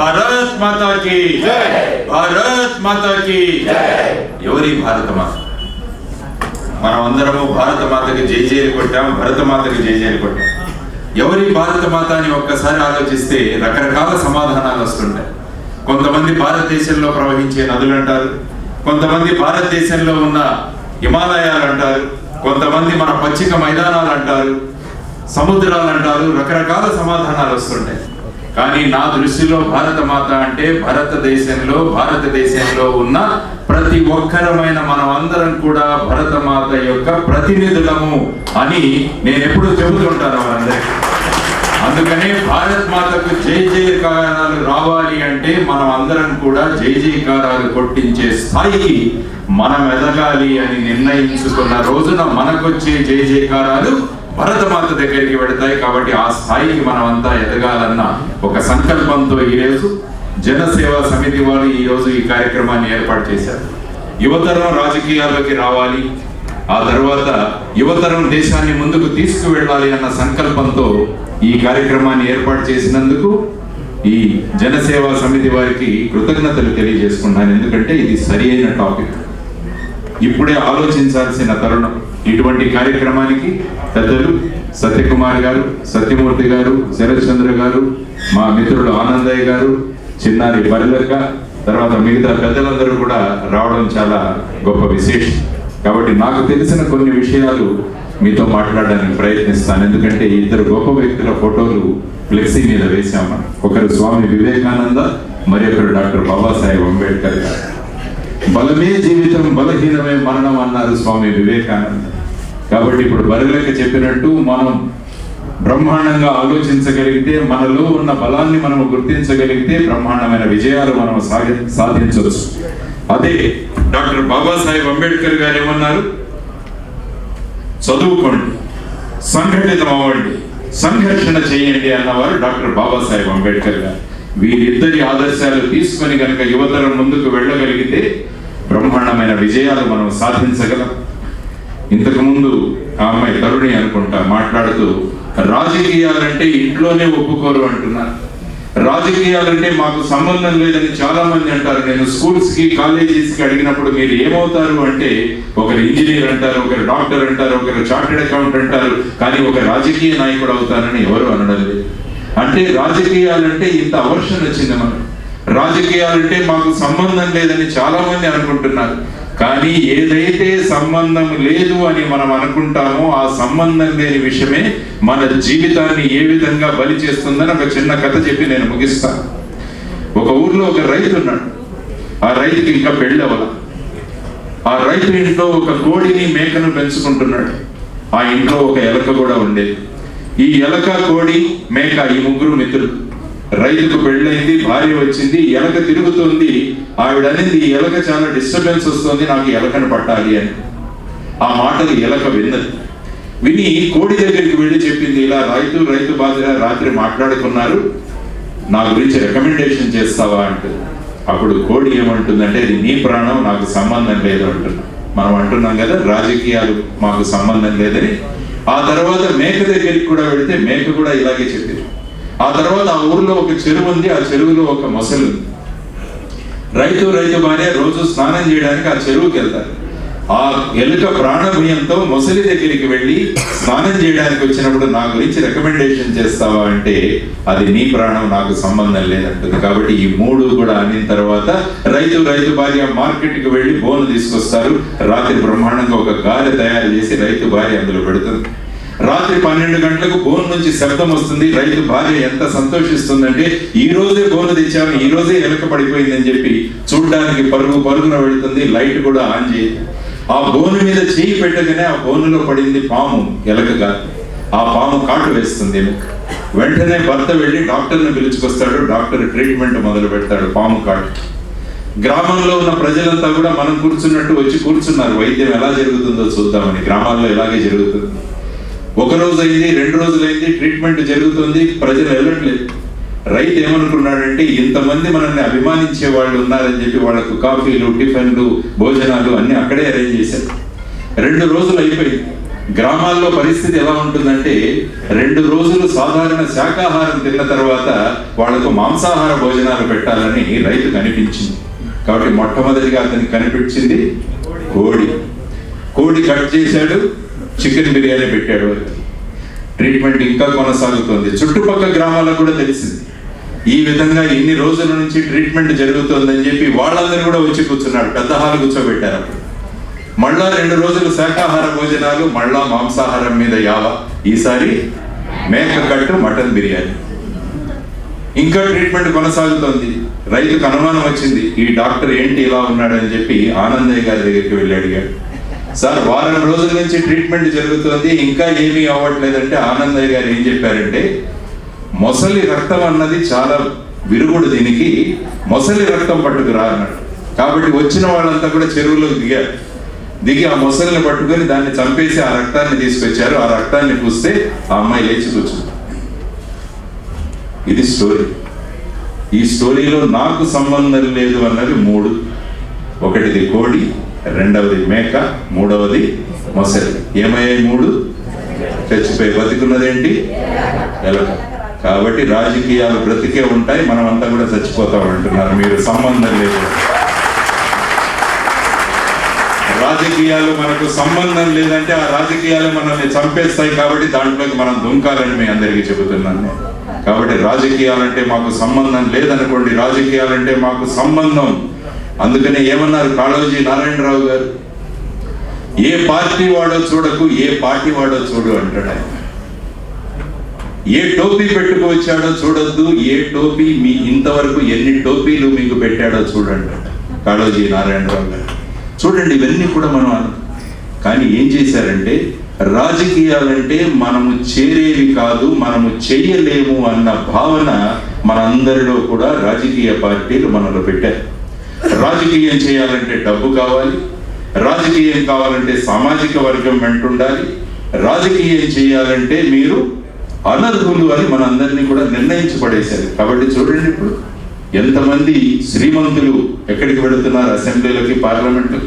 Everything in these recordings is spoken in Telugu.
భారత్ మాతాకి భారత్ మాతాకి ఎవరి భారత మాత? మనం అందరము భారత మాతకి జై జైలు కొట్టాం భరత మాతకి జై జైలు కొట్టాం. ఎవరి భారత మాత అని ఒక్కసారి ఆలోచిస్తే రకరకాల సమాధానాలు వస్తుంటాయి. కొంతమంది భారతదేశంలో ప్రవహించే నదులు అంటారు కొంతమంది భారతదేశంలో ఉన్న హిమాలయాలు అంటారు కొంతమంది మన పచ్చిక మైదానాలు అంటారు సముద్రాలు అంటారు రకరకాల సమాధానాలు వస్తుంటాయి. కానీ నా దృష్టిలో భారత మాత అంటే భారతదేశంలో భారతదేశంలో ఉన్న ప్రతి ఒక్కరమైన మనం అందరం కూడా భరత మాత యొక్క ప్రతినిధులము అని నేను ఎప్పుడు చెబుతుంటాను వాళ్ళందరికీ అందుకనే భారత్ మాతకు జై జయకారాలు రావాలి అంటే మనం అందరం కూడా జై జయకారాలు కొట్టించే స్థాయికి మనం ఎదగాలి అని నిర్ణయించుకున్న రోజున మనకొచ్చే జై జయకారాలు భరతమాత దగ్గరికి వెళతాయి కాబట్టి ఆ స్థాయికి మనం అంతా ఎదగాలన్న ఒక సంకల్పంతో ఈ జనసేవ సమితి వారు ఈ రోజు ఈ కార్యక్రమాన్ని ఏర్పాటు చేశారు. యువతరం రాజకీయాల్లోకి రావాలి. ఆ తర్వాత యువతరం దేశాన్ని ముందుకు తీసుకువెళ్ళాలి అన్న సంకల్పంతో ఈ కార్యక్రమాన్ని ఏర్పాటు చేసినందుకు ఈ జనసేవా సమితి వారికి కృతజ్ఞతలు తెలియజేసుకున్నాను ఎందుకంటే ఇది సరి అయిన టాపిక్. ఇప్పుడే ఆలోచించాల్సిన తరుణం. ఇటువంటి కార్యక్రమానికి పెద్దలు సత్యకుమార్ గారు సత్యమూర్తి గారు శరత్ చంద్ర గారు మా మిత్రుడు ఆనందయ్య గారు చిన్నారి పరిలక్క తర్వాత మిగతా పెద్దలందరూ కూడా రావడం చాలా గొప్ప విశేషం. కాబట్టి నాకు తెలిసిన కొన్ని విషయాలు మీతో మాట్లాడడానికి ప్రయత్నిస్తాను. ఎందుకంటే ఇద్దరు గొప్ప వ్యక్తుల ఫోటోలు ఫ్లెక్సీ మీద వేశాము ఒకరు స్వామి వివేకానంద మరి ఒకరు డాక్టర్ బాబాసాహెబ్ అంబేద్కర్ గారు. బలమే జీవితం బలహీనమే మరణం అన్నారు స్వామి వివేకానంద. కాబట్టి ఇప్పుడు బరిలెక్క చెప్పినట్టు మనం బ్రహ్మాండంగా ఆలోచించగలిగితే మనలో ఉన్న బలాన్ని మనం గుర్తించగలిగితే బ్రహ్మాండమైన విజయాలు మనం సాధి సాధించవచ్చు. అదే డాక్టర్ బాబాసాహెబ్ అంబేద్కర్ గారు ఏమన్నారు? చదువుకోండి సంఘటితం అవ్వండి సంఘర్షణ చేయండి అన్నవారు డాక్టర్ బాబాసాహెబ్ అంబేద్కర్ గారు. వీరిద్దరి ఆదర్శాలు తీసుకొని కనుక యువతరం ముందుకు వెళ్ళగలిగితే బ్రహ్మాండమైన విజయాలు మనం సాధించగలం. ఇంతకుముందు ఆ అమ్మాయి తరుణి అనుకుంటా మాట్లాడుతూ రాజకీయాలంటే ఇంట్లోనే ఒప్పుకోరు అంటున్నారు రాజకీయాలంటే మాకు సంబంధం లేదని చాలా మంది అంటారు. నేను స్కూల్స్కి కాలేజెస్కి అడిగినప్పుడు మీరు ఏమవుతారు అంటే ఒకరు ఇంజనీర్ అంటారు ఒకరు డాక్టర్ అంటారు ఒకరు చార్టెడ్ అకౌంట్ అంటారు. కానీ ఒక రాజకీయ నాయకుడు అవుతారని ఎవరు అనడం లేదు. అంటే రాజకీయాలంటే ఇంత అవర్షన్ వచ్చింది మనకు. రాజకీయాలంటే మాకు సంబంధం లేదని చాలా మంది అనుకుంటున్నారు. కానీ ఏదైతే సంబంధం లేదు అని మనం అనుకుంటామో ఆ సంబంధం లేని విషయమే మన జీవితాన్ని ఏ విధంగా బలి చేస్తుందని ఒక చిన్న కథ చెప్పి నేను ముగిస్తాను ఒక ఊర్లో ఒక రైతు ఉన్నాడు. ఆ రైతుకి ఇంకా పెళ్ళవల ఆ రైతు ఇంట్లో ఒక కోడిని మేకను పెంచుకుంటున్నాడు. ఆ ఇంట్లో ఒక ఎలక కూడా ఉండేది. ఈ ఎలక కోడి మేక ఈ ముగ్గురు మిత్రులు. రైతుకు పెళ్ళైంది భార్య వచ్చింది ఎలక తిరుగుతుంది. ఆవిడ అనేది ఎలక చాలా డిస్టర్బెన్స్ వస్తుంది నాకు ఎలకను పట్టాలి అని. ఆ మాటలు ఎలక విన్నది. విని కోడి దగ్గరికి వెళ్ళి చెప్పింది ఇలా రైతు రైతు బాధ రాత్రి మాట్లాడుకున్నారు. నా గురించి రికమెండేషన్ చేస్తావా అంటుంది. అప్పుడు కోడి ఏమంటుందంటే ఇది నీ ప్రాణం నాకు సంబంధం లేదు అంటున్నా మనం అంటున్నాం కదా రాజకీయాలు మాకు సంబంధం లేదని. ఆ తర్వాత మేక దగ్గరికి కూడా వెళితే మేక కూడా ఇలాగే చెప్పింది. ఆ తర్వాత ఆ ఊర్లో ఒక చెరువు ఉంది ఆ చెరువులో ఒక మొసలు రైతు రైతు భార్య రోజు స్నానం చేయడానికి ఆ చెరువుకి వెళ్తారు. ఆ ఎలుక ప్రాణ భయంతో మొసలి దగ్గరికి వెళ్ళి స్నానం చేయడానికి వచ్చినప్పుడు నా గురించి రికమెండేషన్ చేస్తావా అంటే అది నీ ప్రాణం నాకు సంబంధం లేదంటుంది. కాబట్టి ఈ మూడు కూడా అనిన తర్వాత రైతు రైతు భార్య మార్కెట్కి వెళ్ళి బోను తీసుకొస్తారు. రాత్రి బ్రహ్మాండంగా ఒక గాలి తయారు చేసి రైతు భార్య అందులో పెడుతుంది. రాత్రి పన్నెండు గంటలకు బోన్ నుంచి శబ్దం వస్తుంది. రైతు భార్య ఎంత సంతోషిస్తుందంటే ఈ రోజే బోను తెచ్చాము ఈ రోజే ఎలక పడిపోయిందని చెప్పి చూడడానికి పరుగు పరుగున వెళుతుంది లైట్ కూడా ఆన్ చేయి ఆ బోను మీద చేయి పెట్టగానే ఆ బోనులో పడింది పాము ఎలకగా. ఆ పాము కాటు వేస్తుంది ఎలుక వెంటనే భర్త వెళ్ళి డాక్టర్ని పిలుచుకొస్తాడు. డాక్టర్ ట్రీట్మెంట్ మొదలు పెడతాడు పాము కాటు గ్రామంలో ఉన్న ప్రజలంతా కూడా మనం కూర్చున్నట్టు వచ్చి కూర్చున్నారు. వైద్యం ఎలా జరుగుతుందో చూద్దామని. గ్రామాల్లో ఎలాగే జరుగుతుంది? ఒక రోజు అయింది రెండు రోజులు అయింది ట్రీట్మెంట్ జరుగుతుంది ప్రజలు వెళ్ళట్లేదు. రైతు ఏమనుకున్నాడంటే ఇంతమంది మనల్ని అభిమానించే వాళ్ళు ఉన్నారని చెప్పి వాళ్ళకు కాఫీలు టిఫిన్లు భోజనాలు అన్ని అక్కడే అరేంజ్ చేశారు. రెండు రోజులు అయిపోయింది. గ్రామాల్లో పరిస్థితి ఎలా ఉంటుందంటే రెండు రోజులు సాధారణ శాకాహారం తిన్న తర్వాత వాళ్ళకు మాంసాహార భోజనాలు పెట్టాలని రైతు కనిపించింది. కాబట్టి మొట్టమొదటిగా అతనికి కనిపించింది కోడి. కోడి కట్ చేశాడు. చికెన్ బిర్యానీ పెట్టాడు. ట్రీట్మెంట్ ఇంకా కొనసాగుతోంది. చుట్టుపక్కల గ్రామాలకు కూడా తెలిసింది. ఈ విధంగా ఇన్ని రోజుల నుంచి ట్రీట్మెంట్ జరుగుతోందని చెప్పి వాళ్ళందరూ కూడా వచ్చి కూర్చున్నారు. పెద్ద హాలు కూర్చోబెట్టారు అప్పుడు. మళ్ళా రెండు రోజులు శాకాహార భోజనాలు మళ్ళా మాంసాహారం మీద యావ. ఈసారి మేక కట్టు మటన్ బిర్యానీ. ఇంకా ట్రీట్మెంట్ కొనసాగుతోంది. రైతుకు అనుమానం వచ్చింది. ఈ డాక్టర్ ఏంటి ఇలా ఉన్నాడని చెప్పి ఆనందయ్య గారి దగ్గరికి వెళ్ళి అడిగాడు. సార్ వారం రోజుల నుంచి ట్రీట్మెంట్ జరుగుతోంది ఇంకా ఏమీ అవ్వట్లేదంటే ఆనందయ్య గారు ఏం చెప్పారంటే మొసలి రక్తం అన్నది చాలా విరుగుడు దీనికి మొసలి రక్తం పట్టుకురా అన్నాడు. కాబట్టి వచ్చిన వాళ్ళంతా కూడా చెరువులోకి దిగారు. దిగి ఆ మొసలిని పట్టుకొని దాన్ని చంపేసి ఆ రక్తాన్ని తీసుకొచ్చారు. ఆ రక్తాన్ని పూస్తే ఆ అమ్మాయి లేచి కూర్చుంది. ఇది స్టోరీ. ఈ స్టోరీలో నాకు సంబంధం లేదు అన్నది మూడు. ఒకటిది కోడి రెండవది మేక మూడవది మొసలి. ఏమయ్యాయి మూడు? చచ్చిపోయి బతికున్నదేంటి? ఎలక కాబట్టి రాజకీయాలు బ్రతికే ఉంటాయి మనం అంతా కూడా చచ్చిపోతాం అంటున్నారు. మీరు సంబంధం లేదు. రాజకీయాలు మనకు సంబంధం లేదంటే ఆ రాజకీయాలు మనల్ని చంపేస్తాయి కాబట్టి దాంట్లోకి మనం దుంకాలని మీ అందరికీ చెబుతున్నాను కాబట్టి రాజకీయాలంటే మాకు సంబంధం లేదనుకోండి రాజకీయాలంటే మాకు సంబంధం అందుకనే ఏమన్నారు కాళోజీ నారాయణరావు గారు? ఏ పార్టీ వాడో చూడకు ఏ పార్టీ వాడో చూడు అంటాడు ఆయన. ఏ టోపీ పెట్టుకు వచ్చాడో చూడొద్దు ఏ టోపీ మీ ఇంతవరకు ఎన్ని టోపీలు మీకు పెట్టాడో చూడండి కాళోజీ నారాయణరావు గారు. చూడండి ఇవన్నీ కూడా మనం కానీ ఏం చేశారంటే రాజకీయాలంటే మనము చేరేవి కాదు మనము చేయలేము అన్న భావన మనందరిలో కూడా రాజకీయ పార్టీలు మనలో పెట్టారు. రాజకీయం చేయాలంటే డబ్బు కావాలి రాజకీయం కావాలంటే సామాజిక వర్గం వెంటుండాలి రాజకీయం చేయాలంటే మీరు అనర్హులు అని మనందరినీ కూడా నిర్ణయించబడేశారు. కాబట్టి చూడండి ఇప్పుడు ఎంతమంది శ్రీమంతులు ఎక్కడికి వెళుతున్నారు? అసెంబ్లీలకి పార్లమెంట్లు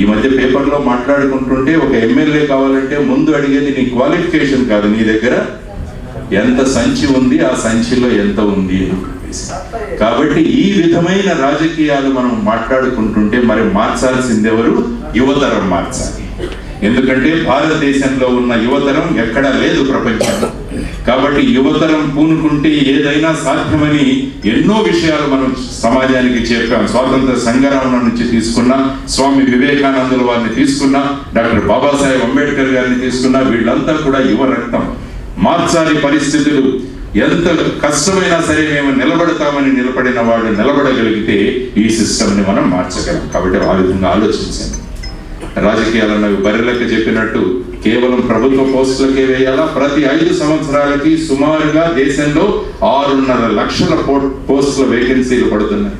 ఈ మధ్య పేపర్లో మాట్లాడుకుంటుంటే ఒక ఎమ్మెల్యే కావాలంటే ముందు అడిగేది నీ క్వాలిఫికేషన్ కాదు నీ దగ్గర ఎంత సంచి ఉంది ఆ సంచిలో ఎంత ఉంది అని. కాబట్టి ఈ విధమైన రాజకీయాలు మనం మాట్లాడుకుంటుంటే మరి మార్చాల్సింది ఎవరు? యువతరం మార్చాలి. ఎందుకంటే భారతదేశంలో ఉన్న యువతరం ఎక్కడా లేదు ప్రపంచంలో. కాబట్టి యువతరం పూనుకుంటే ఏదైనా సాధ్యమని ఎన్నో విషయాలు మనం సమాజానికి చెప్పాం. స్వాతంత్ర సంగ్రామం నుంచి తీసుకున్నా స్వామి వివేకానందుల వారిని తీసుకున్నా డాక్టర్ బాబాసాహెబ్ అంబేద్కర్ గారిని తీసుకున్నా వీళ్ళంతా కూడా యువ రక్తం. మార్చాలి పరిస్థితులు. ఎంత కష్టమైనా సరే మేము నిలబడతామని నిలబడిన వాళ్ళు నిలబడగలిగితే ఈ సిస్టమ్ని మనం మార్చగలం. కాబట్టి ఆ విధంగా ఆలోచించండి రాజకీయాలన్నవి బర్రెలకు చెప్పినట్టు కేవలం ప్రభుత్వ పోస్టులకే వేయాలా? ప్రతి ఐదు సంవత్సరాలకి సుమారుగా దేశంలో ఆరున్నర లక్షల పో- పోస్టుల వేకెన్సీలు పడుతున్నాయి.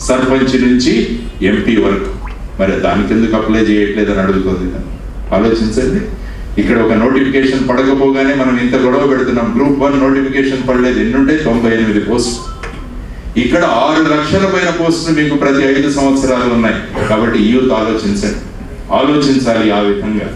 సర్పంచ్ నుంచి ఎంపీ వరకు. మరి దానికి ఎందుకు అప్లై చేయట్లేదని అడుగుతుంది ఆలోచించండి. ఇక్కడ ఒక నోటిఫికేషన్ పడకపోగానే మనం ఇంత గొడవ పెడుతున్నాం. గ్రూప్ వన్ నోటిఫికేషన్ పడలేదు. ఎన్నుంటే తొంభై ఎనిమిది పోస్ట్ ఇక్కడ ఆరు లక్షల పైన పోస్టులు మీకు ప్రతి ఐదు సంవత్సరాలు ఉన్నాయి. కాబట్టి యూత్ ఆలోచించండి. ఆలోచించాలి ఆ విధంగా.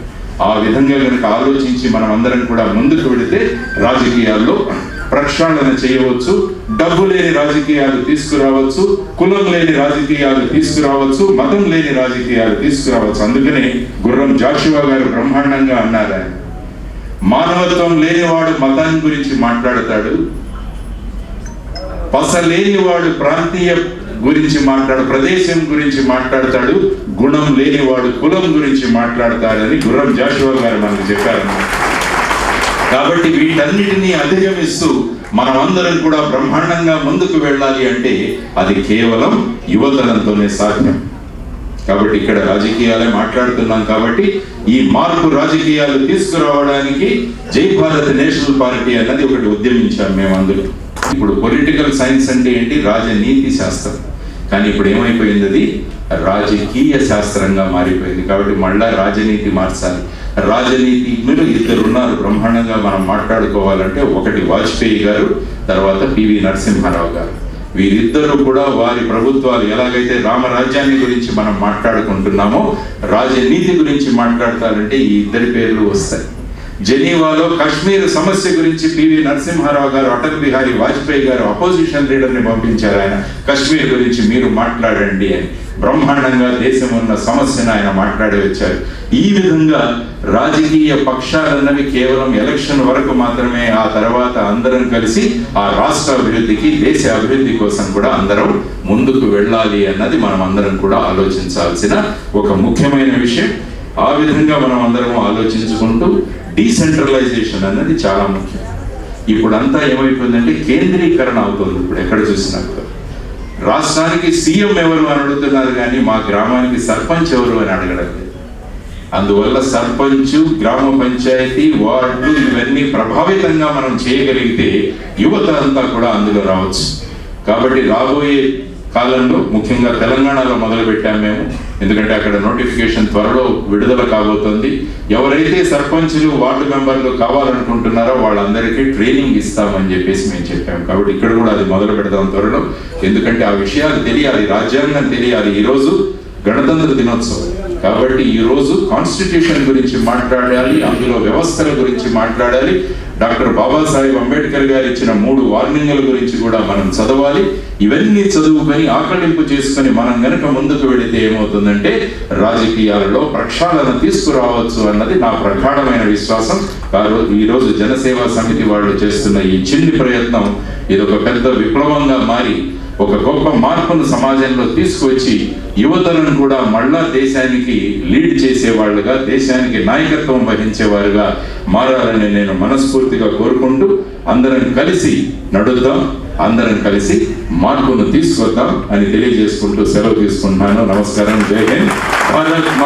ఆ విధంగా కనుక ఆలోచించి మనం అందరం కూడా ముందుకు వెళితే రాజకీయాల్లో ప్రక్షాళన చేయవచ్చు. డబ్బు లేని రాజకీయాలు తీసుకురావచ్చు కులం లేని రాజకీయాలు తీసుకురావచ్చు మతం లేని రాజకీయాలు తీసుకురావచ్చు. అందుకనే గుర్రం జాషువా గారు బ్రహ్మాండంగా అన్నారు ఆయన. మానవత్వం లేనివాడు మతాన్ని గురించి మాట్లాడతాడు. పస లేనివాడు ప్రాంతీయ గురించి మాట్లాడు ప్రదేశం గురించి మాట్లాడతాడు. గుణం లేనివాడు కులం గురించి మాట్లాడతాడని గుర్రం జాషువా గారు మనకు చెప్పారు కాబట్టి వీటన్నిటినీ అధిగమిస్తూ మనమందరం కూడా బ్రహ్మాండంగా ముందుకు వెళ్ళాలి అంటే అది కేవలం యువతరంతోనే సాధ్యం. కాబట్టి ఇక్కడ రాజకీయాలే మాట్లాడుతున్నాం కాబట్టి ఈ మార్పు రాజకీయాలు తీసుకురావడానికి జై భారత్ నేషనల్ పార్టీ అన్నది ఒకటి ఉద్యమించాం మేము అందులో ఇప్పుడు పొలిటికల్ సైన్స్ అంటే ఏంటి? రాజనీతి శాస్త్రం. కానీ ఇప్పుడు ఏమైపోయింది అది? రాజకీయ శాస్త్రంగా మారిపోయింది. కాబట్టి మళ్ళా రాజనీతి మార్చాలి. రాజనీతిజ్ఞులు ఇద్దరు ఉన్నారు బ్రహ్మాండంగా మనం మాట్లాడుకోవాలంటే ఒకటి వాజ్పేయి గారు తర్వాత పివి నరసింహారావు గారు. వీరిద్దరూ కూడా వారి ప్రభుత్వాలు ఎలాగైతే రామరాజ్యాన్ని గురించి మనం మాట్లాడుకుంటున్నామో రాజనీతి గురించి మాట్లాడతారంటే ఈ ఇద్దరి పేర్లు వస్తాయి. జెనీవాలో కాశ్మీర్ సమస్య గురించి పివి నరసింహారావు గారు అటల్ బిహారీ వాజ్పేయి గారు అపోజిషన్ లీడర్ని పంపించారు ఆయన. కాశ్మీర్ గురించి మీరు మాట్లాడండి అని. బ్రహ్మాండంగా దేశం ఉన్న సమస్యను ఆయన మాట్లాడి వచ్చారు ఈ విధంగా రాజకీయ పక్షాలన్నవి కేవలం ఎలక్షన్ వరకు మాత్రమే ఆ తర్వాత అందరం కలిసి ఆ రాష్ట్ర అభివృద్ధికి దేశ అభివృద్ధి కోసం కూడా అందరం ముందుకు వెళ్ళాలి అన్నది మనం అందరం కూడా ఆలోచించాల్సిన ఒక ముఖ్యమైన విషయం. ఆ విధంగా మనం అందరం ఆలోచించుకుంటూ డీసెంట్రలైజేషన్ అనేది చాలా ముఖ్యం. ఇప్పుడంతా ఏమైపోయిందంటే కేంద్రీకరణ అవుతుంది ఇప్పుడు ఎక్కడ చూసినా రాష్ట్రానికి సీఎం ఎవరు అని అడుగుతున్నారు కానీ మా గ్రామానికి సర్పంచ్ ఎవరు అని అడగడం అందువల్ల సర్పంచ్ గ్రామ పంచాయతీ వార్డు ఇవన్నీ ప్రభావితంగా మనం చేయగలిగితే యువత అంతా కూడా అందులో రావచ్చు. కాబట్టి రాబోయే కాలంలో ముఖ్యంగా తెలంగాణలో మొదలుపెట్టాము మేము. ఎందుకంటే అక్కడ నోటిఫికేషన్ త్వరలో విడుదల కాబోతోంది. ఎవరైతే సర్పంచులు వార్డు మెంబర్లు కావాలనుకుంటున్నారో వాళ్ళందరికీ ట్రైనింగ్ ఇస్తామని చెప్పేసి మేము చెప్పాము కాబట్టి ఇక్కడ కూడా అది మొదలు పెడదాం త్వరలో. ఎందుకంటే ఆ విషయాలు తెలియాలి రాజ్యాంగం తెలియాలి. ఈరోజు గణతంత్ర దినోత్సవం. కాబట్టి ఈరోజు కాన్స్టిట్యూషన్ గురించి మాట్లాడాలి అందులో వ్యవస్థల గురించి మాట్లాడాలి. డాక్టర్ బాబాసాహెబ్ అంబేద్కర్ గారు ఇచ్చిన మూడు వార్నింగ్ల గురించి కూడా మనం చదవాలి. ఇవన్నీ చదువుకొని ఆకలింపు చేసుకొని మనం గనక ముందుకు వెళితే ఏమవుతుందంటే రాజకీయాలలో ప్రక్షాళన తీసుకురావచ్చు అన్నది నా ప్రగాఢమైన విశ్వాసం. ఈరోజు ఈ జనసేవ సమితి వాళ్ళు చేస్తున్న ఈ చిన్ని ప్రయత్నం ఇది ఒక పెద్ద విప్లవంగా మారి ఒక గొప్ప మార్పును సమాజంలో తీసుకొచ్చి యువతలను కూడా మళ్ళా దేశానికి లీడ్ చేసేవాళ్ళుగా దేశానికి నాయకత్వం వహించేవారుగా మారాలని నేను మనస్ఫూర్తిగా కోరుకుంటూ అందరం కలిసి నడుద్దాం అందరం కలిసి మార్పును తీసుకొద్దాం అని తెలియజేసుకుంటూ సెలవు తీసుకుంటున్నాను. నమస్కారం. జై హింద్. భారత్